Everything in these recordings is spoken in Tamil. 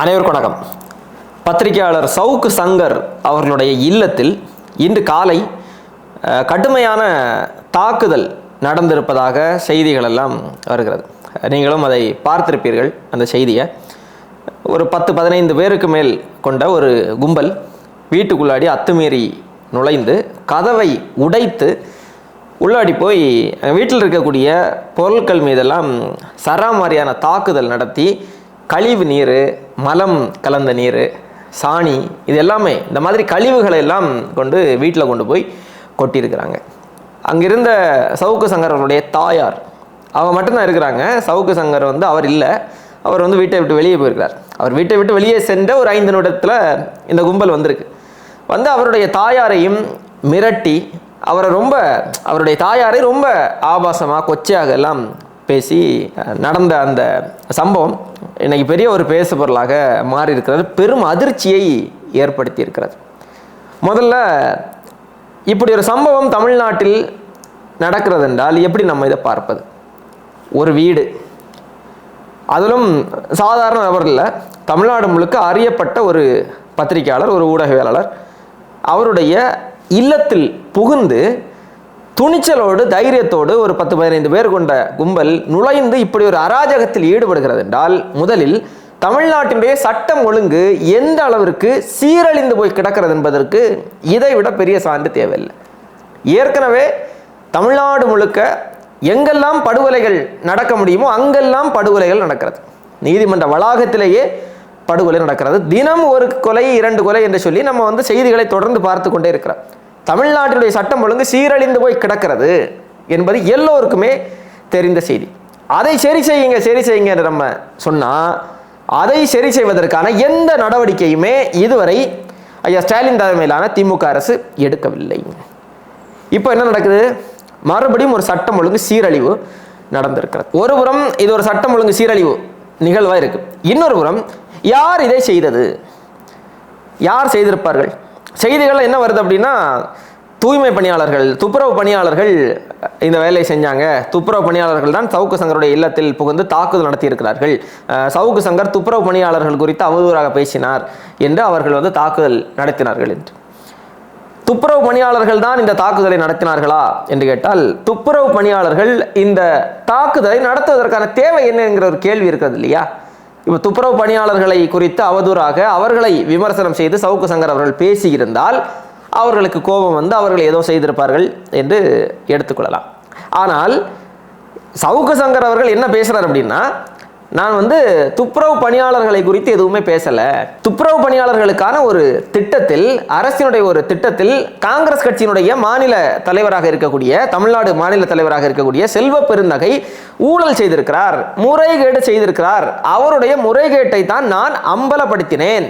அனைவருக்கும் வணக்கம். பத்திரிகையாளர் சவுக்கு சங்கர் அவர்களுடைய இல்லத்தில் இன்று காலை கடுமையான தாக்குதல் நடந்திருப்பதாக செய்திகள் எல்லாம் வருகிறது. நீங்களும் அதை பார்த்திருப்பீர்கள் அந்த செய்தியை. ஒரு பத்து பதினைந்து பேருக்கு மேல் கொண்ட ஒரு கும்பல் வீட்டுக்குள்ளாடி அத்துமீறி நுழைந்து கதவை உடைத்து உள்ளாடி போய் வீட்டில் இருக்கக்கூடிய பொருட்கள் மீதெல்லாம் சராமாரியான தாக்குதல் நடத்தி கழிவு நீர் மலம் கலந்த நீர் சாணி இது எல்லாமே இந்த மாதிரி கழிவுகளை எல்லாம் கொண்டு வீட்டில் கொண்டு போய் கொட்டியிருக்கிறாங்க. அங்கிருந்த சவுக்கு சங்கரனுடைய தாயார் அவங்க மட்டும்தான் இருக்கிறாங்க. சவுக்கு சங்கர் வந்து அவர் இல்லை. அவர் வந்து வீட்டை விட்டு வெளியே போயிருக்கிறார். அவர் வீட்டை விட்டு வெளியே சென்ற ஒரு ஐந்து நிமிடத்தில் இந்த கும்பல் வந்திருக்கு. வந்து அவருடைய தாயாரையும் மிரட்டி அவரை ரொம்ப அவருடைய தாயாரை ரொம்ப ஆபாசமாக கொச்சையாக எல்லாம் பேசி நடந்த அந்த சம்பவம் இன்னைக்கு பெரிய ஒரு பேசு பொருளாக மாறி இருக்கிறது பெரும் அதிர்ச்சியை ஏற்படுத்தி இருக்கிறது முதல்ல இப்படி ஒரு சம்பவம் தமிழ்நாட்டில் நடக்கிறது என்றால் எப்படி நம்ம இதை பார்ப்பது? ஒரு வீடு. அதிலும் சாதாரண நபர் இல்லை. தமிழ்நாடு முழுக்க அறியப்பட்ட ஒரு பத்திரிகையாளர் ஒரு ஊடகவியலாளர் அவருடைய இல்லத்தில் புகுந்து துணிச்சலோடு தைரியத்தோடு ஒரு பத்து பதினைந்து பேர் கொண்ட கும்பல் நுழைந்து இப்படி ஒரு அராஜகத்தில் ஈடுபடுகிறது என்றால் முதலில் தமிழ்நாட்டினுடைய சட்டம் ஒழுங்கு எந்த அளவிற்கு சீரழிந்து போய் கிடக்கிறது என்பதற்கு இதை விட பெரிய சான்று தேவையில்லை. ஏற்கனவே தமிழ்நாடு முழுக்க எங்கெல்லாம் படுகொலைகள் நடக்க முடியுமோ அங்கெல்லாம் படுகொலைகள் நடக்கிறது. நீதிமன்ற வளாகத்திலேயே படுகொலை நடக்கிறது. தினம் ஒரு கொலை இரண்டு கொலை என்று சொல்லி நம்ம வந்து செய்திகளை தொடர்ந்து பார்த்து கொண்டே இருக்கிறோம். தமிழ்நாட்டினுடைய சட்டம் ஒழுங்கு சீரழிந்து போய் கிடக்கிறது என்பது எல்லோருக்குமே தெரிந்த செய்தி. அதை சரி செய்யுங்க சரி செய்யுங்க என்று நம்ம சொன்னால் அதை சரி செய்வதற்கான எந்த நடவடிக்கையுமே இதுவரை ஐயா ஸ்டாலின் தலைமையிலான திமுக அரசு எடுக்கவில்லை. இப்போ என்ன நடக்குது? மறுபடியும் ஒரு சட்டம் ஒழுங்கு சீரழிவு நடந்திருக்கிறது. ஒரு புறம் இது ஒரு சட்டம் ஒழுங்கு சீரழிவு நிகழ்வாக இருக்கு. இன்னொரு புறம் யார் இதை செய்தது? யார் செய்திருப்பார்கள்? செய்திகளில் என்ன வருது அப்படின்னா தூய்மை பணியாளர்கள் துப்புரவு பணியாளர்கள் இந்த வேலையை செஞ்சாங்க. துப்புரவு பணியாளர்கள் தான் சவுக்கு சங்கருடைய இல்லத்தில் புகுந்து தாக்குதல் நடத்தியிருக்கிறார்கள். சவுக்கு சங்கர் துப்புரவு பணியாளர்கள் குறித்து அவதூறாக பேசினார் என்று அவர்கள் வந்து தாக்குதல் நடத்தினார்கள் என்று. துப்புரவு பணியாளர்கள் தான் இந்த தாக்குதலை நடத்தினார்களா என்று கேட்டால் துப்புரவு பணியாளர்கள் இந்த தாக்குதலை நடத்துவதற்கான தேவை என்னங்கிற ஒரு கேள்வி இருக்கிறது இல்லையா? இப்போ துப்புரவு பணியாளர்களை குறித்து அவதூறாக அவர்களை விமர்சனம் செய்து சவுக்கு சங்கர் அவர்கள் பேசியிருந்தால் அவர்களுக்கு கோபம் வந்து அவர்கள் ஏதோ செய்திருப்பார்கள் என்று எடுத்துக்கொள்ளலாம். ஆனால் சவுக்கு சங்கர் அவர்கள் என்ன பேசுகிறார் அப்படின்னா நான் வந்து துப்புரவு பணியாளர்களை குறித்து எதுவுமே பேசலை. துப்புரவு பணியாளர்களுக்கான ஒரு திட்டத்தில் அரசினுடைய ஒரு திட்டத்தில் காங்கிரஸ் கட்சியினுடைய மாநில தலைவராக இருக்கக்கூடிய தமிழ்நாடு மாநில தலைவராக இருக்கக்கூடிய செல்வ பெருந்தகை ஊழல் செய்திருக்கிறார் முறைகேடு செய்திருக்கிறார். அவருடைய முறைகேட்டை தான் நான் அம்பலப்படுத்தினேன்.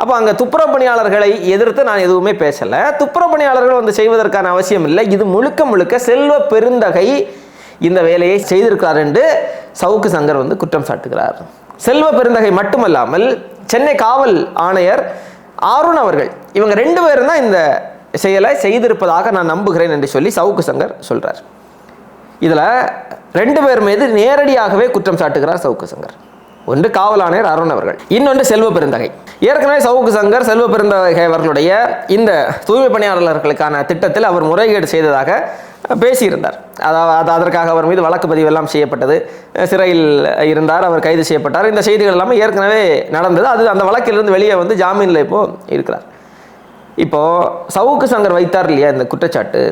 அப்போ அங்கே துப்புரவு பணியாளர்களை எதிர்த்து நான் எதுவுமே பேசலை. துப்புரவு பணியாளர்கள் வந்து செய்வதற்கான அவசியம் இல்லை. இது முழுக்க முழுக்க செல்வ பெருந்தகை இந்த வேலையை செய்திருக்கிறார் என்று சவுக்கு சங்கர் வந்து குற்றம் சாட்டுகிறார். செல்வ பெருந்தகை மட்டுமல்லாமல் சென்னை காவல் ஆணையர் ஆருண் அவர்கள் இவங்க ரெண்டு பேரும் தான் இந்த செயலை செய்திருப்பதாக நான் நம்புகிறேன் என்று சொல்லி சவுக்கு சங்கர் சொல்றார். இதில் ரெண்டு பேர் மீது நேரடியாகவே குற்றம் சாட்டுகிறார் சவுக்கு சங்கர். ஒன்று காவல் ஆணையர் அருண் அவர்கள் இன்னொன்று செல்வ பெருந்தகை. ஏற்கனவே சவுக்கு சங்கர் செல்வ பெருந்தகை அவர்களுடைய இந்த தூய்மை பணியாளர்களுக்கான திட்டத்தில் அவர் முறைகேடு செய்ததாக பேசியிருந்தார். அதாவது அதற்காக அவர் மீது வழக்கு பதிவு எல்லாம் செய்யப்பட்டது. சிறையில் இருந்தார் அவர் கைது செய்யப்பட்டார். இந்த செய்திகள் எல்லாமே ஏற்கனவே நடந்தது. அது அந்த வழக்கிலிருந்து வெளியே வந்து ஜாமீனில் இப்போது இருக்கிறார். இப்போது சவுக்கு சங்கர் வைத்தார் இல்லையா இந்த குற்றச்சாட்டு?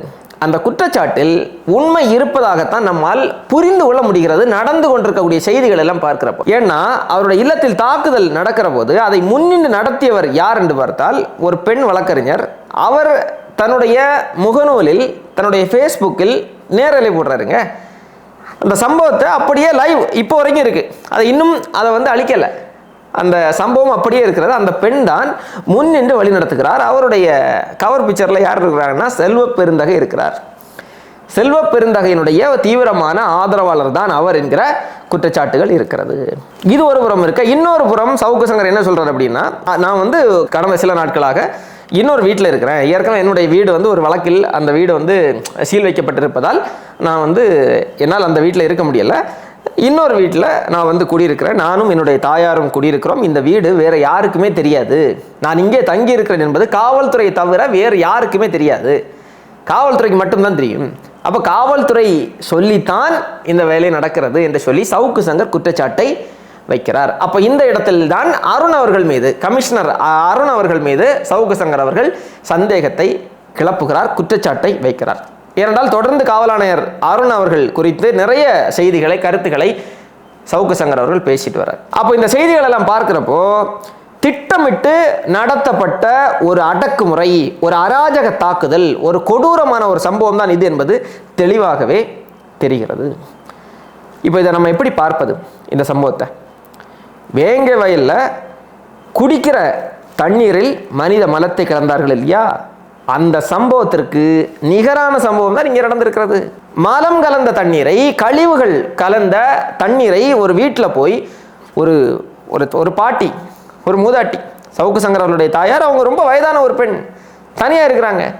அந்த குற்றச்சாட்டில் உண்மை இருப்பதாகத்தான் நம்மால் புரிந்து கொள்ள முடிகிறது நடந்து கொண்டிருக்கக்கூடிய செய்திகள் எல்லாம் பார்க்கிறப்போ. ஏன்னா அவருடைய இல்லத்தில் தாக்குதல் நடக்கிற போது அதை முன்னின்று நடத்தியவர் யார் என்று பார்த்தால் ஒரு பெண் வழக்கறிஞர். அவர் தன்னுடைய முகநூலில் தன்னுடைய ஃபேஸ்புக்கில் நேரலை போடுறாருங்க. அந்த சம்பவத்தை அப்படியே லைவ் இப்போ வரைக்கும் இருக்கு. அதை இன்னும் அதை வந்து அழிக்கலை. அந்த சம்பவம் அப்படியே இருக்கிறது. அந்த பெண் தான் முன் நின்று வழி நடத்துகிறார். அவருடைய கவர் பிக்சரில் யார் இருக்கிறாங்கன்னா செல்வ பெருந்தகை இருக்கிறார். செல்வ பெருந்தகையினுடைய தீவிரமான ஆதரவாளர் தான் அவர் என்கிற குற்றச்சாட்டுகள் இருக்கிறது. இது ஒரு புறம் இருக்க. இன்னொரு புறம் சவுக்கு சங்கர் என்ன சொல்றாரு அப்படின்னா நான் வந்து கடந்த சில நாட்களாக இன்னொரு வீட்டில் இருக்கிறேன். ஏற்கனவே என்னுடைய வீடு வந்து ஒரு வழக்கில் அந்த வீடு வந்து சீல் வைக்கப்பட்டிருப்பதால் நான் வந்து என்னால் அந்த வீட்டில் இருக்க முடியலை. இன்னொரு வீட்டில் நான் வந்து குடியிருக்கிறேன். நானும் என்னுடைய தாயாரும் குடியிருக்கிறோம். இந்த வீடு வேறு யாருக்குமே தெரியாது. நான் இங்கே தங்கி இருக்கிறேன் என்பது காவல்துறையை தவிர வேறு யாருக்குமே தெரியாது. காவல்துறைக்கு மட்டும்தான் தெரியும். அப்போ காவல்துறை சொல்லித்தான் இந்த வேலை நடக்கிறது என்று சொல்லி சவுக்கு சங்கர் குற்றச்சாட்டை வைக்கிறார். அப்போ இந்த இடத்தில் தான் அருண் அவர்கள் மீது கமிஷனர் அருண் அவர்கள் மீது சவுக்கு சங்கர் அவர்கள் சந்தேகத்தை கிளப்புகிறார் குற்றச்சாட்டை வைக்கிறார். ஏனென்றால் தொடர்ந்து காவல் ஆணையர் அருண் அவர்கள் குறித்து நிறைய செய்திகளை கருத்துக்களை சவுக்கு சங்கர் அவர்கள் பேசிட்டு வர்றார். அப்போ இந்த செய்திகள் எல்லாம் பார்க்குறப்போ திட்டமிட்டு நடத்தப்பட்ட ஒரு அடக்குமுறை ஒரு அராஜக தாக்குதல் ஒரு கொடூரமான ஒரு சம்பவம் தான் இது என்பது தெளிவாகவே தெரிகிறது. இப்போ இதை நம்ம எப்படி பார்ப்பது? இந்த சம்பவத்தை. வேங்க வயலில் குடிக்கிற தண்ணீரில் மனித மலத்தை கலந்தார்கள் இல்லையா? அந்த சம்பவத்திற்கு நிகரான சம்பவம் தான் இங்கே நடந்திருக்கிறது. மலம் கலந்த தண்ணீரை கழிவுகள் கலந்த தண்ணீரை ஒரு வீட்டில் போய் ஒரு ஒரு ஒரு பாட்டி ஒரு மூதாட்டி சவுக்கு சங்கர் அவர்களுடைய தாயார் அவங்க ரொம்ப வயதான ஒரு பெண் தனியாக இருக்கிறாங்க.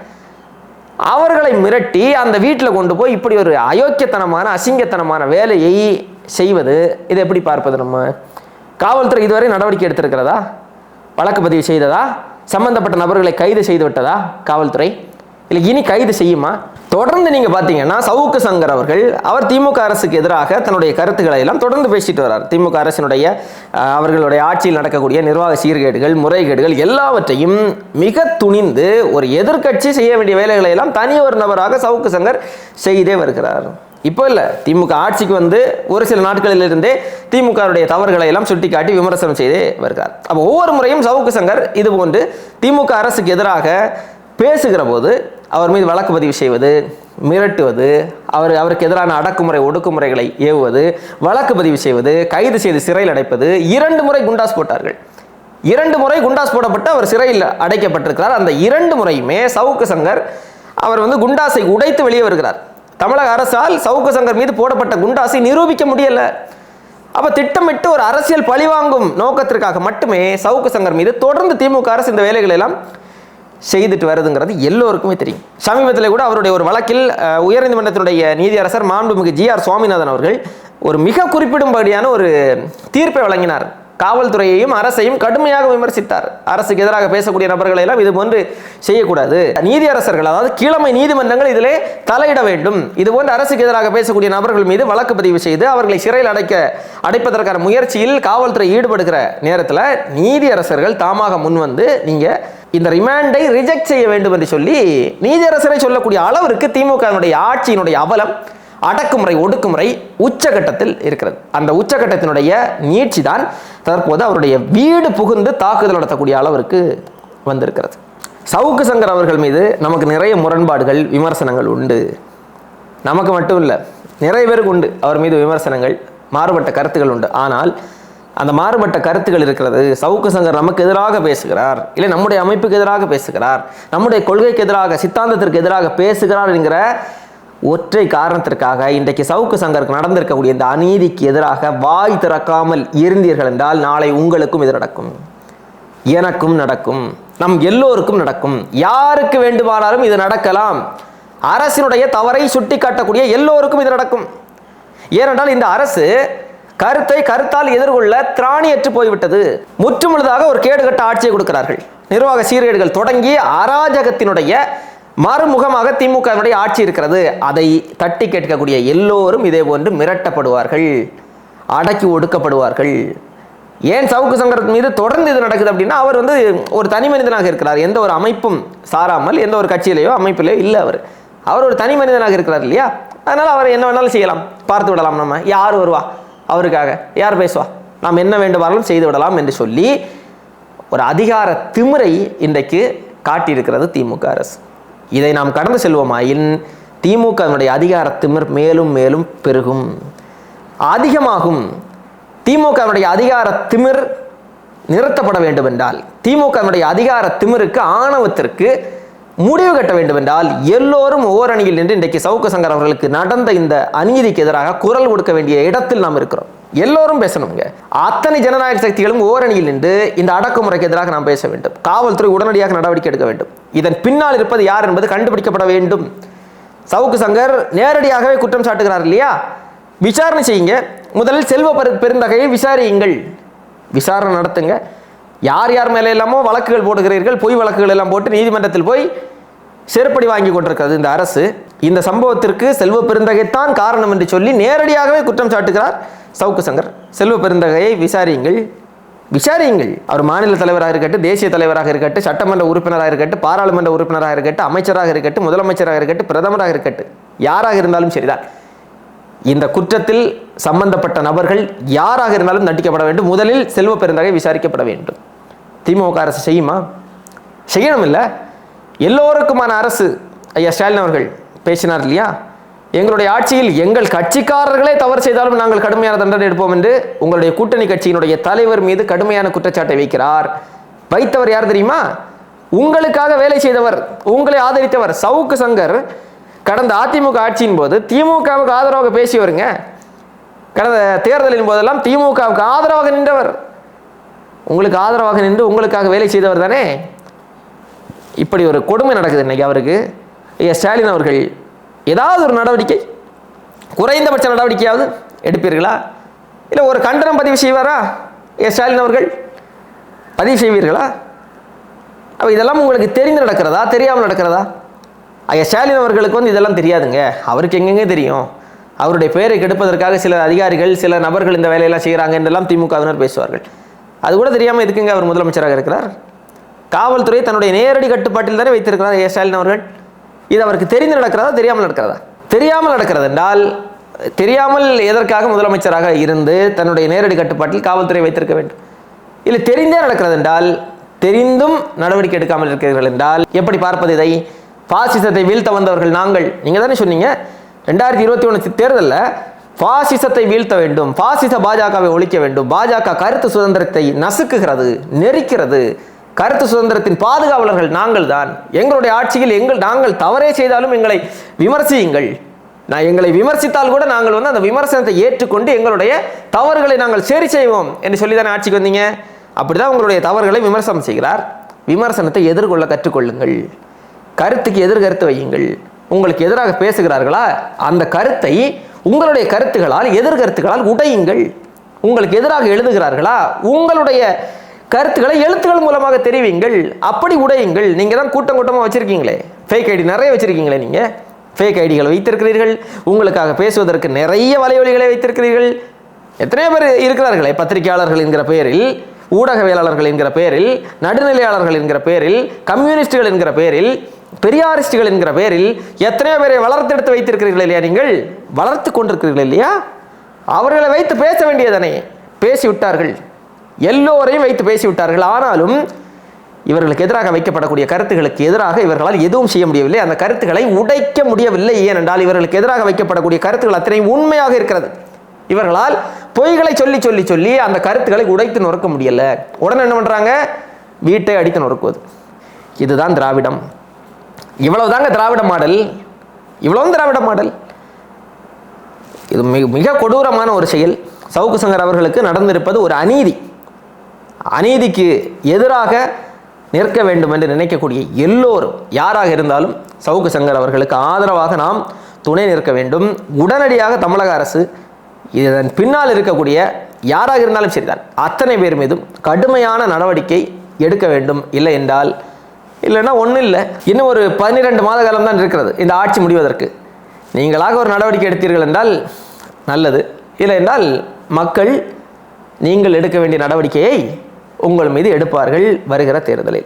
அவர்களை மிரட்டி அந்த வீட்டில் கொண்டு போய் இப்படி ஒரு அயோக்கியத்தனமான அசிங்கத்தனமான வேலையை செய்வது இதை எப்படி பார்ப்பது நம்ம? காவல்துறை இதுவரை நடவடிக்கை எடுத்திருக்கிறதா? வழக்கு பதிவு செய்ததா? சம்பந்தப்பட்ட நபர்களை கைது செய்து விட்டதா? காவல்துறை? இல்லை இனி கைது செய்யுமா? தொடர்ந்து நீங்க பார்த்தீங்கன்னா சவுக்கு சங்கர் அவர்கள் அவர் திமுக அரசுக்கு எதிராக தன்னுடைய கருத்துக்களை எல்லாம் தொடர்ந்து பேசிட்டு வர்றார். திமுக அரசினுடைய அவர்களுடைய ஆட்சியில் நடக்கக்கூடிய நிர்வாக சீர்கேடுகள் முறைகேடுகள் எல்லாவற்றையும் மிக துணிந்து ஒரு எதிர்க்கட்சி செய்ய வேண்டிய வேலைகளை எல்லாம் தனி ஒரு நபராக சவுக்கு சங்கர் செய்தே வருகிறார். இப்போ இல்லை திமுக ஆட்சிக்கு வந்து ஒரு சில நாட்களிலிருந்தே திமுகவுடைய தவறுகளை எல்லாம் சுட்டிக்காட்டி விமர்சனம் செய்தே வருகிறார். அப்போ ஒவ்வொரு முறையும் சவுக்கு சங்கர் இது போன்று திமுக அரசுக்கு எதிராக பேசுகிற போது அவர் மீது வழக்கு பதிவு செய்வது மிரட்டுவது அவர் அவருக்கு எதிரான அடக்குமுறை ஒடுக்குமுறைகளை ஏவுவது வழக்கு பதிவு செய்வது கைது செய்து சிறையில் அடைப்பது இரண்டு முறை குண்டாஸ் போட்டார்கள். இரண்டு முறை குண்டாஸ் போடப்பட்டு அவர் சிறையில் அடைக்கப்பட்டிருக்கிறார். அந்த இரண்டு முறையுமே சவுக்கு சங்கர் அவர் வந்து குண்டாசை உடைத்து வெளியே வருகிறார். தமிழக அரசால் சவுக்கு சங்கர் மீது போடப்பட்ட குண்டாசை நிரூபிக்க முடியலை. அப்போ திட்டமிட்டு ஒரு அரசியல் பழிவாங்கும் நோக்கத்திற்காக மட்டுமே சவுக்கு சங்கர் மீது தொடர்ந்து திமுக அரசு இந்த வேலைகளெல்லாம் செய்துட்டு வருதுங்கிறது எல்லோருக்குமே தெரியும். சமீபத்தில் கூட அவருடைய ஒரு வழக்கில் உயர்நீதிமன்றத்தினுடைய நீதியரசர் மாண்புமிகு ஜி ஆர் சுவாமிநாதன் அவர்கள் ஒரு மிக குறிப்பிடும்படியான ஒரு தீர்ப்பை வழங்கினார். காவல்துறையையும் அரசையும் கடுமையாக விமர்சித்தார். அரசுக்கு எதிராக பேசக்கூடிய நபர்களை எல்லாம் இது போன்று செய்யக்கூடாது. நீதியரசர்கள் அதாவது கீழமை நீதிமன்றங்கள் இதிலே தலையிட வேண்டும். இது போன்ற அரசுக்கு எதிராக பேசக்கூடிய நபர்கள் மீது வழக்கு பதிவு செய்து அவர்களை சிறையில் அடைக்க அடைப்பதற்கான முயற்சியில் காவல்துறை ஈடுபடுகிற நேரத்தில் நீதியரசர்கள் தாமாக முன்வந்து நீங்க இந்த ரிமாண்டை ரிஜெக்ட் செய்ய வேண்டும் என்று சொல்லி நீதியரசரை சொல்லக்கூடிய அளவிற்கு திமுகவினுடைய ஆட்சியினுடைய அவலம் அடக்குமுறை ஒடுக்குமுறை உச்சகட்டத்தில் இருக்கிறது. அந்த உச்சகட்டத்தினுடைய நீட்சி தான் தற்போது அவருடைய வீடு புகுந்து தாக்குதல் நடத்தக்கூடிய அளவிற்கு வந்திருக்கிறது. சவுக்கு சங்கர் அவர்கள் மீது நமக்கு நிறைய முரண்பாடுகள் விமர்சனங்கள் உண்டு. நமக்கு மட்டும் இல்லை நிறைய பேருக்கு உண்டு. அவர் மீது விமர்சனங்கள் மாறுபட்ட கருத்துகள் உண்டு. ஆனால் அந்த மாறுபட்ட கருத்துகள் இருக்கிறது சவுக்கு சங்கர் நமக்கு எதிராக பேசுகிறார் இல்லை நம்முடைய அமைப்புக்கு எதிராக பேசுகிறார் நம்முடைய கொள்கைக்கு எதிராக சித்தாந்தத்திற்கு எதிராக பேசுகிறார் என்கிற ஒற்றை காரணத்திற்காக இன்றைக்கு சவுக்கு சங்கருக்கு நடந்திருக்கக்கூடிய இந்த அநீதிக்கு எதிராக வாய் திறக்காமல் இருந்தீர்கள் என்றால் நாளை உங்களுக்கும் இது நடக்கும். எனக்கும் நடக்கும். நம் எல்லோருக்கும் நடக்கும். யாருக்கு வேண்டுமானாலும் இது நடக்கலாம். அரசினுடைய தவறை சுட்டி காட்டக்கூடிய எல்லோருக்கும் இது நடக்கும். ஏனென்றால் இந்த அரசு கருத்தை கருத்தால் எதிர்கொள்ள திராணியற்று போய்விட்டது. முற்றுமுழுதாக ஒரு கேடுகட்ட ஆட்சியை கொடுக்கிறார்கள். நிர்வாக சீர்கேடுகள் தொடங்கி அராஜகத்தினுடைய மறுமுகமாக திமுகவினுடைய ஆட்சி இருக்கிறது. அதை தட்டி கேட்கக்கூடிய எல்லோரும் இதே போன்று மிரட்டப்படுவார்கள். அடக்கி ஒடுக்கப்படுவார்கள். ஏன் சவுக்கு சங்கர் மீது தொடர்ந்து இது நடக்குது அப்படின்னா அவர் வந்து ஒரு தனி மனிதனாக இருக்கிறார். எந்த ஒரு அமைப்பும் சாராமல் எந்த ஒரு கட்சியிலையோ அமைப்பிலையோ இல்லை அவர். அவர் ஒரு தனி மனிதனாக இருக்கிறார் இல்லையா? அதனால் அவர் என்ன வேணாலும் செய்யலாம். பார்த்து விடலாம் நம்ம. யார் வருவா? அவருக்காக. யார் பேசுவா? நாம் என்ன வேண்டுமானாலும் செய்து விடலாம் என்று சொல்லி ஒரு அதிகார திமிரை இன்றைக்கு காட்டியிருக்கிறது திமுக அரசு. இதை நாம் கடந்து செல்வோமாயின் திமுகவினுடைய அதிகார திமிர் மேலும் மேலும் பெருகும். அதிகமாகும். திமுகவினுடைய அதிகார திமிர் நிறுத்தப்பட வேண்டும் என்றால் திமுகவினுடைய அதிகார திமிருக்கு ஆணவத்திற்கு முடிவு கட்ட வேண்டும் என்றால் எல்லோரும் ஓரணியில் நின்று இன்றைக்கு சவுக்கு சங்கர் அவர்களுக்கு நடந்த இந்த அநீதிக்கு எதிராக குரல் கொடுக்க வேண்டிய இடத்தில் நாம் இருக்கிறோம். எல்லோரும் பேசணுங்க. அத்தனை ஜனநாயக சக்திகளும் ஓரணியில் நின்று இந்த அடக்குமுறைக்கு எதிராக நாம் பேச வேண்டும். காவல்துறை உடனடியாக நடவடிக்கை எடுக்க வேண்டும். இதன் பின்னால் இருப்பது யார் என்பது கண்டுபிடிக்கப்பட வேண்டும். சவுக்கு சங்கர் நேரடியாகவே குற்றம் சாட்டுகிறார் இல்லையா? விசாரணை செய்யுங்க. முதலில் செல்வ பெருந்தகையை விசாரியுங்கள். விசாரணை நடத்துங்க. யார் யார் மேலே எல்லாமோ வழக்குகள் போடுகிறீர்கள். பொய் வழக்குகள் எல்லாம் போட்டு நீதிமன்றத்தில் போய் செருப்படி வாங்கி கொண்டிருக்கிறது இந்த அரசு. இந்த சம்பவத்திற்கு செல்வ பெருந்தகைத்தான் காரணம் என்று சொல்லி நேரடியாகவே குற்றம் சாட்டுகிறார் சவுக்கு சங்கர். செல்வ பெருந்தகையை விசாரியுங்கள். விசாரியுங்கள். அவர் மாநில தலைவராக இருக்கட்டும் தேசிய தலைவராக இருக்கட்டும் சட்டமன்ற உறுப்பினராக இருக்கட்டும் பாராளுமன்ற உறுப்பினராக இருக்கட்டும் அமைச்சராக இருக்கட்டும் முதலமைச்சராக இருக்கட்டும் பிரதமராக இருக்கட்டும் யாராக இருந்தாலும் சரிதான். இந்த குற்றத்தில் சம்பந்தப்பட்ட நபர்கள் யாராக இருந்தாலும் தண்டிக்கப்பட வேண்டும். முதலில் செல்வ பெருந்தகை விசாரிக்கப்பட வேண்டும். திமுக அரசு செய்யுமா? செய்யணும் இல்லை எல்லோருக்குமான அரசு. ஐயா ஸ்டாலின் அவர்கள் பேசினார் இல்லையா? எங்களுடைய ஆட்சியில் எங்கள் கட்சிக்காரர்களே தவறு செய்தாலும் நாங்கள் கடுமையான தண்டனை எடுப்போம் என்று உங்களுடைய கூட்டணி கட்சியினுடைய தலைவர் மீது கடுமையான குற்றச்சாட்டை வைக்கிறார். வைத்தவர் யார் தெரியுமா? உங்களுக்காக வேலை செய்தவர் உங்களை ஆதரித்தவர் சவுக்கு சங்கர். கடந்த அதிமுக ஆட்சியின் போது திமுகவுக்கு ஆதரவாக பேசியவருங்க கடந்த தேர்தலின் போதெல்லாம் திமுகவுக்கு ஆதரவாக நின்றவர். உங்களுக்கு ஆதரவாக நின்று உங்களுக்காக வேலை செய்தவர் தானே? இப்படி ஒரு கொடுமை நடக்குது இன்றைக்கி அவருக்கு. ஐயா ஸ்டாலின் அவர்கள் ஏதாவது ஒரு நடவடிக்கை குறைந்தபட்ச நடவடிக்கையாவது எடுப்பீர்களா? இல்லை ஒரு கண்டனம் பதிவு செய்வாரா? ஏ ஸ்டாலின் அவர்கள் பதிவு செய்வீர்களா? அப்போ இதெல்லாம் உங்களுக்கு தெரிந்து நடக்கிறதா? தெரியாமல் நடக்கிறதா? ஐயா ஸ்டாலின் அவர்களுக்கு வந்து இதெல்லாம் தெரியாதுங்க. அவருக்கு எங்கெங்கே தெரியும்? அவருடைய பெயரை கெடுப்பதற்காக சில அதிகாரிகள் சில நபர்கள் இந்த வேலையெல்லாம் செய்கிறாங்க என்றெல்லாம் திமுகவினர் பேசுவார்கள். அது கூட தெரியாமல் எதுக்குங்க அவர் முதலமைச்சராக இருக்கிறார்? காவல்துறை தன்னுடைய நேரடி கட்டுப்பாட்டில் தானே வைத்திருக்கிறார் ஏ. ஸ்டாலின் அவர்கள். இது அவருக்கு தெரிந்து நடக்கிறதா தெரியாமல் நடக்கிறதா? தெரியாமல் நடக்கிறது என்றால் தெரியாமல் எதற்காக முதலமைச்சராக இருந்து தன்னுடைய நேரடி கட்டுப்பாட்டில் காவல்துறை வைத்திருக்க வேண்டும்? இல்லை தெரிந்தே நடக்கிறது என்றால் தெரிந்தும் நடவடிக்கை எடுக்காமல் இருக்கிறீர்கள் என்றால் எப்படி பார்ப்பது இதை? பாசிசத்தை வீழ்த்த வந்தவர்கள் நாங்கள். நீங்கள் தானே சொன்னீங்க ரெண்டாயிரத்தி இருபத்தி ஒன்று தேர்தலில் பாசிசத்தை வீழ்த்த வேண்டும் பாசிச பாஜகவை ஒழிக்க வேண்டும் பாஜக கருத்து சுதந்திரத்தை நசுக்குகிறது நெரிக்கிறது கருத்து சுதந்திரத்தின் பாதுகாவலர்கள் நாங்கள் தான் எங்களுடைய ஆட்சியில் எங்கள் நாங்கள் தவறே செய்தாலும் எங்களை விமர்சியுங்கள். நான் எங்களை விமர்சித்தால் கூட நாங்கள் வந்து அந்த விமர்சனத்தை ஏற்றுக்கொண்டு எங்களுடைய தவறுகளை நாங்கள் சரி செய்வோம் என்று சொல்லி தானே ஆட்சிக்கு வந்தீங்க? அப்படிதான் உங்களுடைய தவறுகளை விமர்சனம் செய்கிறார். விமர்சனத்தை எதிர்கொள்ள கற்றுக்கொள்ளுங்கள். கருத்துக்கு எதிர்கருத்து வையுங்கள். உங்களுக்கு எதிராக பேசுகிறார்களா? அந்த கருத்தை உங்களுடைய கருத்துகளால் எதிர்கருத்துகளால் உடையுங்கள். உங்களுக்கு எதிராக எழுதுகிறார்களா? உங்களுடைய கருத்துக்களை எழுத்துக்கள் மூலமாக தெரிவிங்கள். அப்படி உடையுங்கள். நீங்கள் தான் கூட்டம் கூட்டமாக வச்சுருக்கீங்களே. ஃபேக் ஐடி நிறைய வச்சுருக்கீங்களே நீங்கள் ஃபேக் ஐடிகள் வைத்திருக்கிறீர்கள். உங்களுக்காக பேசுவதற்கு நிறைய வலைவலிகளை வைத்திருக்கிறீர்கள். எத்தனையோ பேர் இருக்கிறார்களே பத்திரிகையாளர்கள் என்கிற பெயரில் ஊடகவியலாளர்கள் என்கிற பெயரில் நடுநிலையாளர்கள் என்கிற பெயரில் கம்யூனிஸ்டுகள் என்கிற பெயரில் பெரியாரிஸ்டுகள் என்கிற பெயரில் எத்தனையோ பேரை வளர்த்தெடுத்து வைத்திருக்கிறீர்கள் இல்லையா நீங்கள்? வளர்த்து கொண்டிருக்கிறீர்கள் இல்லையா? அவர்களை வைத்து பேச வேண்டியதனை? பேசிவிட்டார்கள். எல்லோரையும் வைத்து பேசிவிட்டார்கள். ஆனாலும் இவர்களுக்கு எதிராக வைக்கப்படக்கூடிய கருத்துகளுக்கு எதிராக இவர்களால் எதுவும் செய்ய முடியவில்லை. அந்த கருத்துக்களை உடைக்க முடியவில்லை. ஏனென்றால் இவர்களுக்கு எதிராக வைக்கப்படக்கூடிய கருத்துக்கள் அத்தனையும் உண்மையாக இருக்கிறது. இவர்களால் பொய்களை சொல்லி சொல்லி சொல்லி அந்த கருத்துக்களை உடைத்து நொறுக்க முடியல. உடனே என்ன பண்ணுறாங்க வீட்டை அடித்து நொறுக்குவது. இதுதான் திராவிடம். இவ்வளவுதாங்க திராவிட மாடல். இவ்வளவு திராவிட மாடல். இது மிக மிக கொடூரமான ஒரு செயல். சவுக்கு சங்கர் அவர்களுக்கு நடந்திருப்பது ஒரு அநீதி. அநீதிக்கு எதிராக நிற்க வேண்டும் என்று நினைக்கக்கூடிய எல்லோரும் யாராக இருந்தாலும் சவுக்கு சங்கர் அவர்களுக்கு ஆதரவாக நாம் துணை நிற்க வேண்டும். உடனடியாக தமிழக அரசு இதன் பின்னால் இருக்கக்கூடிய யாராக இருந்தாலும் சரிதான். அத்தனை பேர் மீதும் கடுமையான நடவடிக்கை எடுக்க வேண்டும். இல்லை என்றால் இல்லைன்னா ஒன்றும் இல்லை. இன்னும் ஒரு பன்னிரெண்டு மாத காலம் தான் இருக்கிறது இந்த ஆட்சி முடிவதற்கு. நீங்களாக ஒரு நடவடிக்கை எடுத்தீர்கள் என்றால் நல்லது. இல்லை என்றால் மக்கள் நீங்கள் எடுக்க வேண்டிய நடவடிக்கையை உங்கள் மீது எடுப்பார்கள் வருகிற தேர்தலில்.